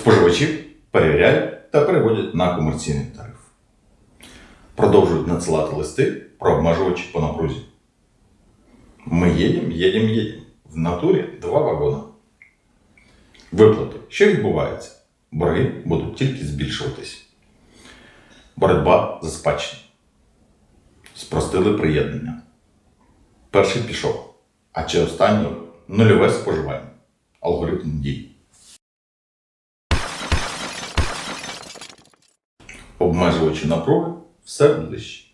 Споживачів перевіряють та переводять на комерційний тариф. Продовжують надсилати листи про обмежувачі по напрузі. Ми їдемо, їдемо, їдемо. В натурі два вагони. Виплати. Що відбувається? Борги будуть тільки збільшуватись. Боротьба за спадщину. Спростили приєднання. Перший пішов, а чи останній нульове споживання. Алгоритм дій. Обмежувачі напруги все ближче.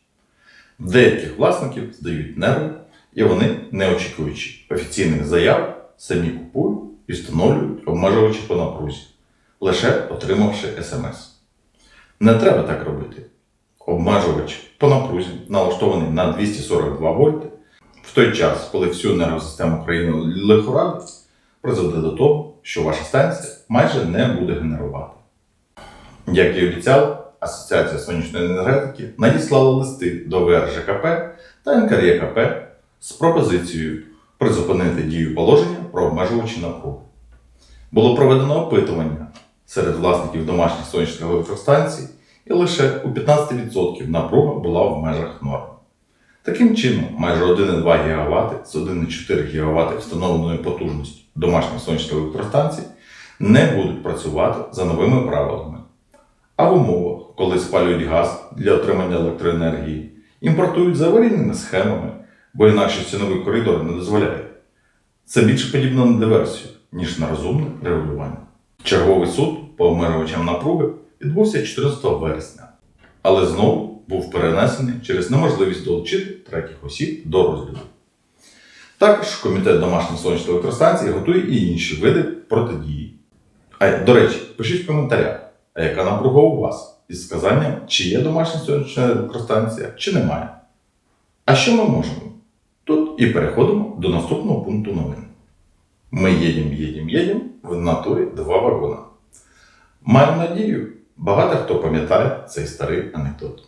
Деяких власників здають нерви, і вони, не очікуючи офіційних заяв, самі купують і встановлюють обмежувачі по напрузі, лише отримавши смс. Не треба так робити. Обмежувач по напрузі налаштований на 242 вольти. В той час, коли всю енергосистему країни лихорадить, призведе до того, що ваша станція майже не буде генерувати. Як і обіцяли, Асоціація сонячної енергетики надіслала листи до ВРЖКП та НКРЄКП з пропозицією призупинити дію положення про обмежувачі напруги. Було проведено опитування серед власників домашніх сонячних електростанцій, і лише у 15% напруга була в межах норми. Таким чином, майже 1,2 ГВт з 1,4 ГВт встановленої потужності домашніх сонячних електростанцій не будуть працювати за новими правилами. А в умовах, коли спалюють газ для отримання електроенергії, імпортують за аварійними схемами, бо інакше ціновий коридор не дозволяє. Це більше подібно на диверсію, ніж на розумне регулювання. Черговий суд по обмежувачам напруги відбувся 14 вересня, але знову був перенесений через неможливість долучити третіх осіб до розгляду. Також комітет домашніх сонячних електростанцій готує і інші види протидії. А до речі, пишіть в коментарях, а яка напруга у вас із сказанням, чи є домашня сонячна електростанція, чи немає. А що ми можемо? Тут і переходимо до наступного пункту новин. Ми їдемо, їдемо, їдемо в натурі два вагона. Маю надію, багато хто пам'ятає цей старий анекдот.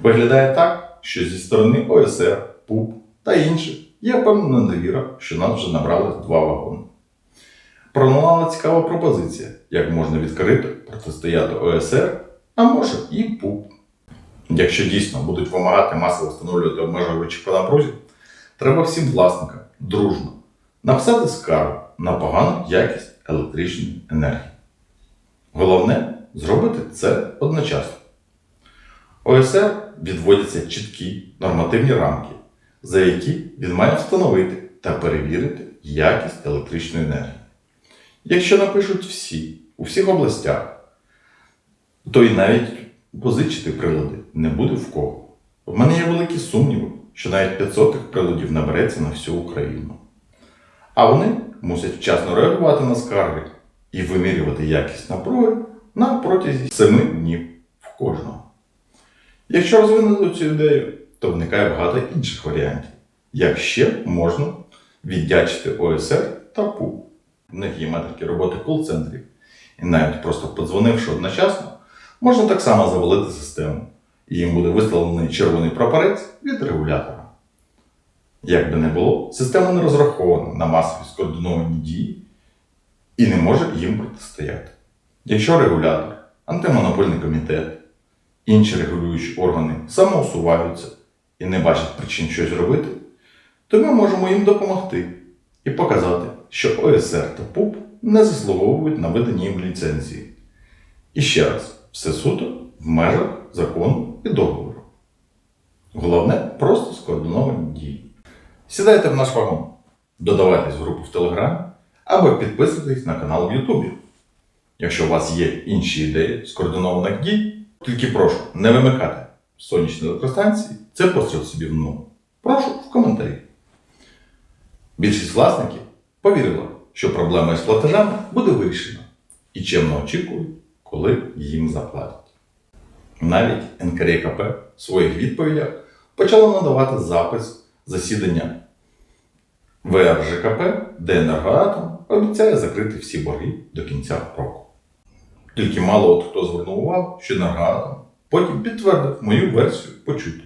Виглядає так, що зі сторони ОСР, ПУП та інших є певна недовіра, що нас вже набрали два вагони. Пролунала цікава пропозиція, як можна відкрито протистояти ОСР, а може і ПУП. Якщо дійсно будуть вимагати масово встановлювати обмежувачі по напрузі, треба всім власникам дружно написати скаргу на погану якість електричної енергії. Головне зробити це одночасно. ОСР відводяться чіткі нормативні рамки, за які він має встановити та перевірити якість електричної енергії. Якщо напишуть всі у всіх областях, то і навіть позичити прилади не буде в кого. В мене є великі сумніви, що навіть 500 приладів набереться на всю Україну. А вони мусять вчасно реагувати на скарги і вимірювати якість напруги на протязі 7 днів в кожного. Якщо розвинути цю ідею, то виникає багато інших варіантів, як ще можна віддячити ОСР та ПУ. В них є метрики роботи кол-центрів, і навіть просто подзвонивши одночасно, можна так само завалити систему, і їм буде виставлений червоний прапорець від регулятора. Як би не було, система не розрахована на масові скоординовані дії і не може їм протистояти. Якщо регулятор, антимонопольний комітет, інші регулюючі органи самоусуваються і не бачать причин щось робити, то ми можемо їм допомогти і показати, що ОСР та ПУП не заслуговують на видані їм ліцензії. І ще раз, все суто в межах закону і договору. Головне просто скоординовані дії. Сідайте в наш вагон, додавайтесь в групу в Телеграмі або підписуйтесь на канал в Ютубі. Якщо у вас є інші ідеї скоординованих дій, тільки прошу не вимикати сонячні електростанції, це постріл собі в ногу. Прошу в коментарі. Більшість власників повірила, що проблема із платежами буде вирішена і чемно очікують, коли їм заплатять. Навіть НКРКП в своїх відповідях почало надавати запис засідання ВРЖКП, де енергоатом обіцяє закрити всі борги до кінця року. Тільки мало от хто звернув увагу, що енергоатом потім підтвердив мою версію почуту.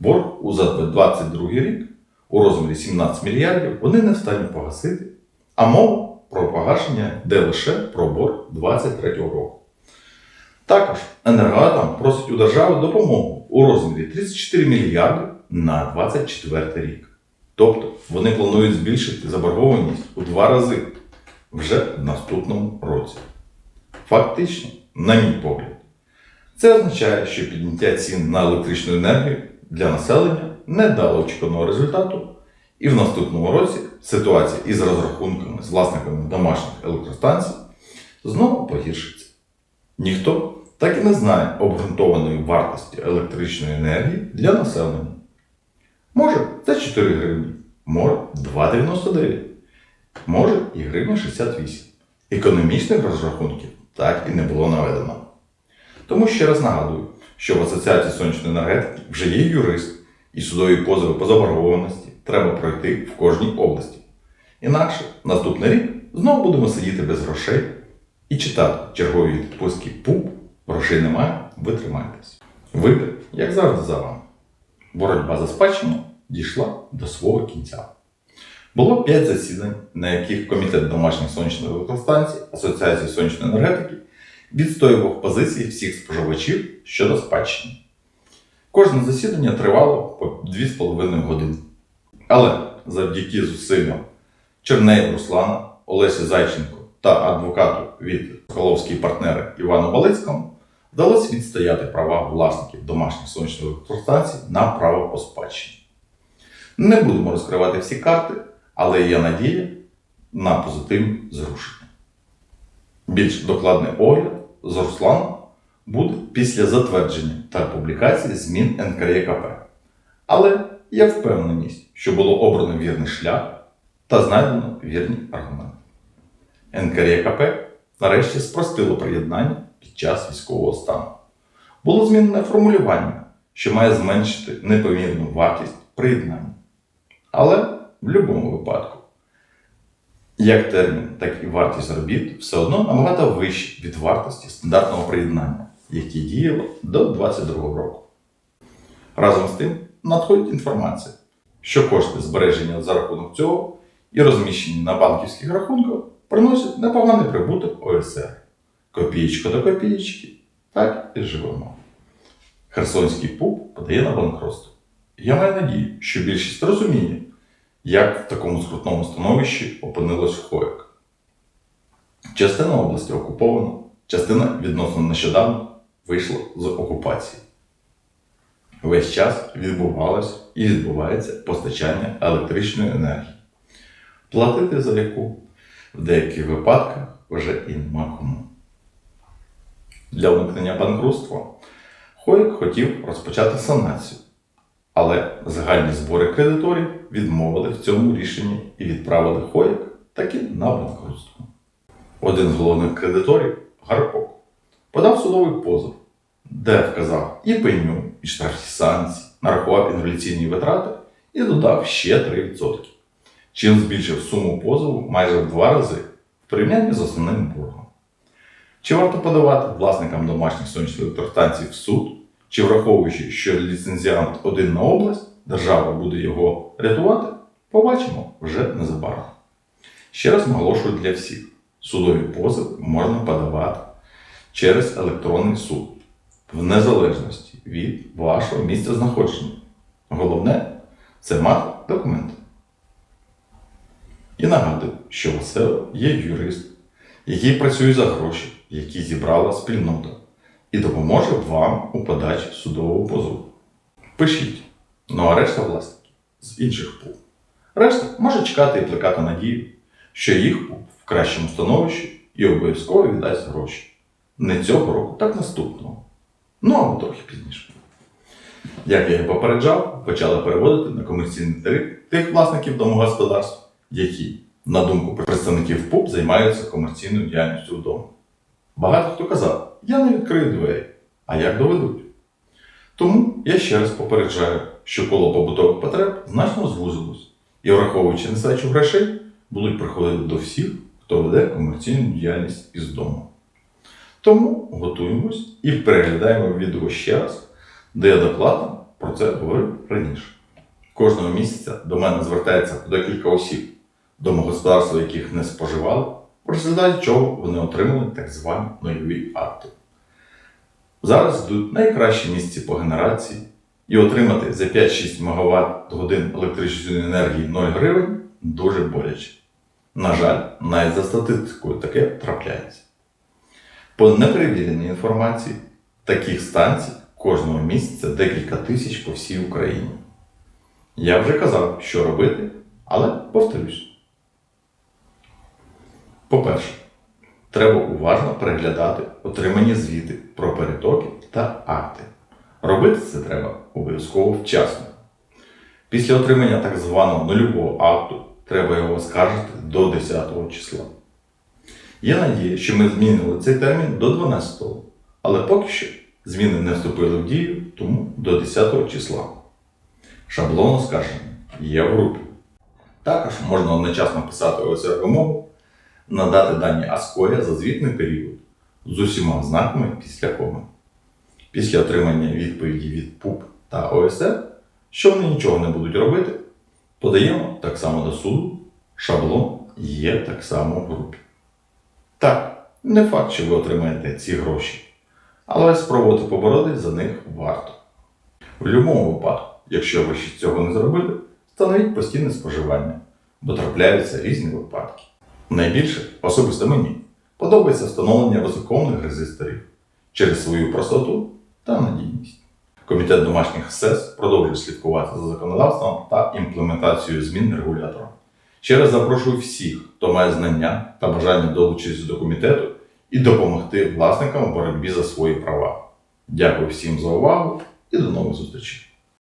Борг у за 2022 рік у розмірі 17 мільярдів вони не встані погасити, а мова про погашення йде лише про борг 2023 року. Також енергоатом просить у держави допомогу у розмірі 34 мільярди на 2024 рік. Тобто вони планують збільшити заборгованість у два рази вже в наступному році. Фактично, на мій погляд, це означає, що підняття цін на електричну енергію для населення не дало очікуваного результату, і в наступному році ситуація із розрахунками з власниками домашніх електростанцій знову погіршиться. Ніхто так і не знає обґрунтованої вартості електричної енергії для населення. Може, це 4 гривні, може 2,99, може і гривня 68. Економічних розрахунків так і не було наведено. Тому ще раз нагадую, що в Асоціації сонячної енергетики вже є юрист, і судові позови по заборгованості треба пройти в кожній області. Інакше наступний рік знову будемо сидіти без грошей і читати чергові відпустки ПУП, грошей немає, ви тримаєтесь. Вибір, як завжди, за вами. Боротьба за спадщину дійшла до свого кінця. Було 5 засідань, на яких Комітет домашніх сонячних електростанцій Асоціації сонячної енергетики відстоював позиції всіх споживачів щодо спадщини. Кожне засідання тривало по 2,5 години. Але завдяки зусиллям Чернеєв Руслана, Олесі Зайченко та адвокату від Соколовської партнери Івану Балицькому вдалося відстояти права власників домашніх сонячних електростанцій на право по спадщині. Не будемо розкривати всі карти, але є надія на позитивні зрушення. Більш докладний огляд з Русланом буде після затвердження та публікації змін НКРЄКП. Але є впевненість, що було обрано вірний шлях та знайдено вірні аргументи. НКРЄКП нарешті спростило приєднання під час військового стану. Було змінене формулювання, що має зменшити непомірну вартість приєднання. Але в будь-якому випадку, як термін, так і вартість робіт все одно набагато вищі від вартості стандартного приєднання, яке діяло до 2022 року. Разом з тим надходить інформація, що кошти збереження за рахунок цього і розміщені на банківських рахунках приносять непоганий прибуток ОСР. Копієчка до копієчки, так і живемо. Херсонський ПУП подає на банкротство. Я маю надію, що більшість розуміє, як в такому скрутному становищі опинилось ХОЯК. Частина області окупована, частина відносно нещодавно вийшла з окупації. Весь час відбувалось і відбувається постачання електричної енергії, платити за яку в деяких випадках вже і нема кому. Для уникнення банкрутства Хоїк хотів розпочати санацію, але загальні збори кредиторів відмовили в цьому рішенні і відправили Хоїк таки на банкрутство. Один з головних кредиторів Гарпок подав судовий позов, де вказав і пеню, і штрафні санкції, нарахував інволюційні витрати і додав ще 3%, чим збільшив суму позову майже в два рази в порівнянні з основним боргом. Чи варто подавати власникам домашніх сонячних електростанцій в суд, чи враховуючи, що ліцензіант один на область, держава буде його рятувати, побачимо вже незабаром. Ще раз наголошую для всіх: судові позови можна подавати через електронний суд в незалежності від вашого місця знаходження. Головне це мати документи. І нагадую, що СЕО є юрист, який працює за гроші, які зібрала спільнота, і допоможе вам у подачі судового позову. Пишіть. Ну а решта власників з інших пул. Решта може чекати і плекати надію, що їх пул в кращому становищі і обов'язково віддасть гроші. Не цього року, так наступного. Ну або трохи пізніше. Як я і попереджав, почали переводити на комерційний тариф тих власників домогосподарств, які, на думку представників ПУП, займаються комерційною діяльністю вдома. Багато хто казав, я не відкрию двері, а як доведуть. Тому я ще раз попереджаю, що коло побутових потреб значно звузилось, і, враховуючи нестачу грошей, будуть приходити до всіх, хто веде комерційну діяльність із дому. Тому готуємось і переглядаємо відео ще раз, де я докладно про це говорив раніше. Кожного місяця до мене звертається декілька осіб, домогосподарства яких не споживали в результаті чого вони отримали так звані нульові акти. Зараз йдуть найкращі місці по генерації, і отримати за 5-6 МВт годин електричної енергії 0 гривень дуже боляче. На жаль, навіть за статистикою таке трапляється. По неперевіреній інформації, таких станцій кожного місяця декілька тисяч по всій Україні. Я вже казав, що робити, але повторюсь. По-перше, треба уважно переглядати отримані звіти про перетоки та акти. Робити це треба обов'язково вчасно. Після отримання так званого нульового акту треба його оскаржити до 10 числа. Є надія, що ми змінили цей термін до 12-го, але поки що зміни не вступили в дію, тому до 10-го числа. Шаблон оскарження є в групі. Також можна одночасно писати ОСР вимогу, надати дані Аскоря за звітний період з усіма знаками після коми. Після отримання відповіді від ПУП та ОСР, що вони нічого не будуть робити, подаємо так само до суду. Шаблон є так само в групі. Так, не факт, що ви отримаєте ці гроші, але спробувати поборотись за них варто. В будь-якому випадку, якщо ви ще цього не зробили, встановіть постійне споживання, бо трапляються різні випадки. Найбільше, особисто мені, подобається встановлення безоконних резисторів через свою простоту та надійність. Комітет домашніх СЕС продовжує слідкувати за законодавством та імплементацією змін регулятора. Ще раз запрошую всіх, хто має знання та бажання долучитися до комітету і допомогти власникам у боротьбі за свої права. Дякую всім за увагу і до нових зустрічей!